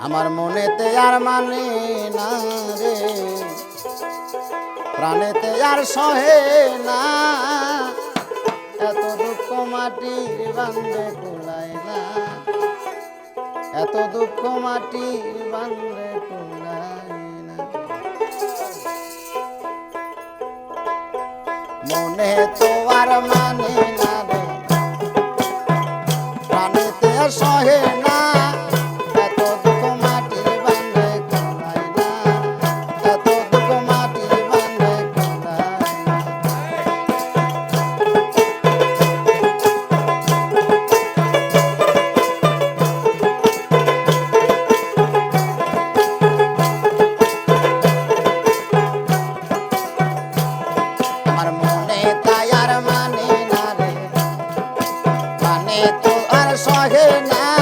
আমার মনেতে আর মানে না রে। প্রাণেতে আর সহে না। এত দুঃখ মাটির বান্ধে কোলায় না। এত দুঃখ মাটির বান্ধে কোলায় না। মনে তো আর মানে না রে। প্রাণেতে আর সহে না। মনে তো আর সহে না।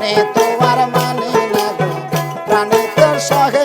প্রাণে তোমার মানে না প্রাণে সহে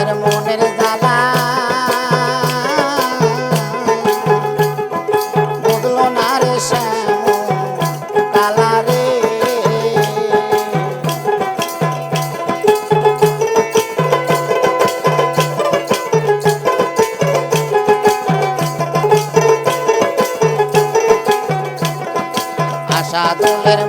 তোদের মনের জ্বালা। বুঝলো না রে শ্যাম কালা রে। আশা তোদের